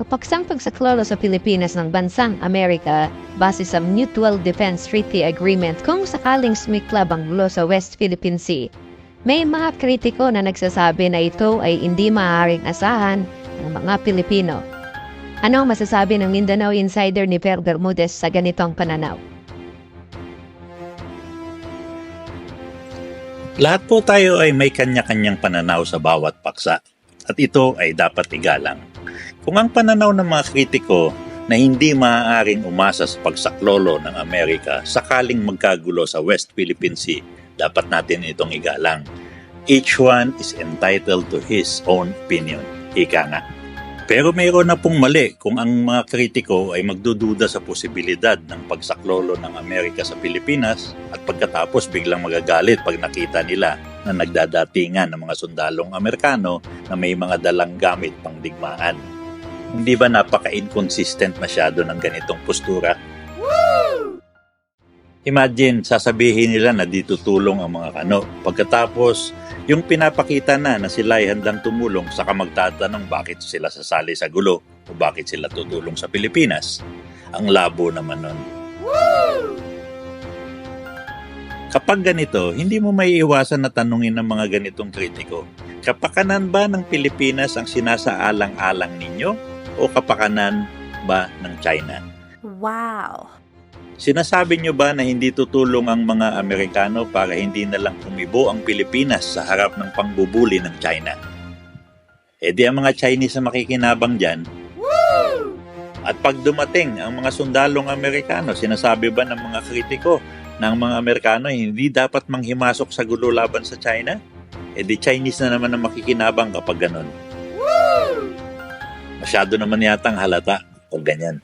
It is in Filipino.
Kapaksang pagsaklolo sa Pilipinas ng bansang Amerika base sa Mutual Defense Treaty Agreement kung sakaling sumiklab ang gulo sa West Philippine Sea. May mga kritiko na nagsasabi na ito ay hindi maaaring asahan ng mga Pilipino. Ano ang masasabi ng Mindanao Insider ni Per Bermudez sa ganitong pananaw? Lahat po tayo ay may kanya-kanyang pananaw sa bawat paksa at ito ay dapat igalang. Kung ang pananaw ng mga kritiko na hindi maaaring umasa sa pagsaklolo ng Amerika sakaling magkagulo sa West Philippine Sea, dapat natin itong igalang. Each one is entitled to his own opinion. Ika nga. Pero mayroon na pong mali kung ang mga kritiko ay magdududa sa posibilidad ng pagsaklolo ng Amerika sa Pilipinas at pagkatapos biglang magagalit pag nakita nila na nagdadatingan ng mga sundalong Amerikano na may mga dalang gamit pang digmaan. Hindi ba napaka-inconsistent masyado ng ganitong postura? Imagine, sasabihin nila na di tutulong ang mga kano. Pagkatapos, yung pinapakita na na sila ay handang tumulong saka magtatanong bakit sila sasali sa gulo o bakit sila tutulong sa Pilipinas. Ang labo naman nun. Kapag ganito, hindi mo may iwasan na tanungin ng mga ganitong kritiko, kapakanan ba ng Pilipinas ang sinasaalang-alang ninyo o kapakanan ba ng China? Wow. Sinasabi nyo ba na hindi tutulong ang mga Amerikano para hindi na lang kumibo ang Pilipinas sa harap ng pangbubuli ng China? E di ang mga Chinese na makikinabang dyan. At pag dumating ang mga sundalong Amerikano, sinasabi ba ng mga kritiko na ang mga Amerikano hindi dapat manghimasok sa gulo laban sa China? E di Chinese na naman ang makikinabang kapag ganun. Masyado naman yatang halata pag ganyan.